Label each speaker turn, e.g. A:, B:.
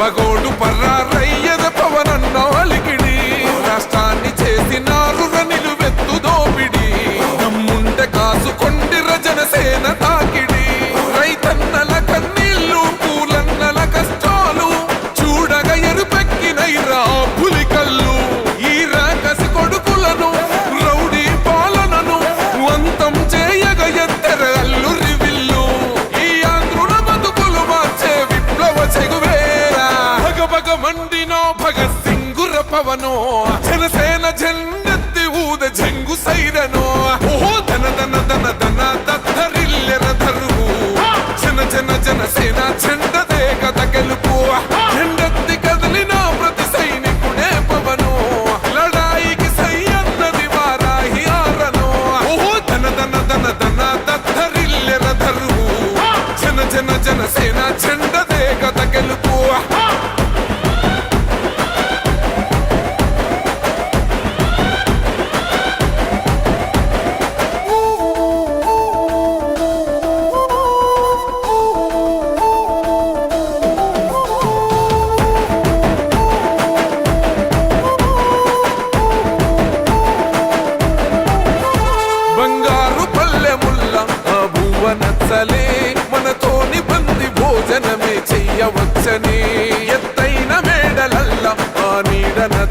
A: Vago do Parrar పవనో Janasena జెండెత్తి ఊద జంగు సైరనో ఓహో ధన ధన ధన ధన దద్దరిల్లెర ధరువు జన జన జనసేన జెండదే కథ గెలుపు జెండెత్తి బంగారు పల్లెముల్ల ఆ భువ నచ్చలే. మనతోని బంది భోజనమే చెయ్యవచ్చనే. ఎత్తైన మేడలల్ల ఆ నీడ నచ్చ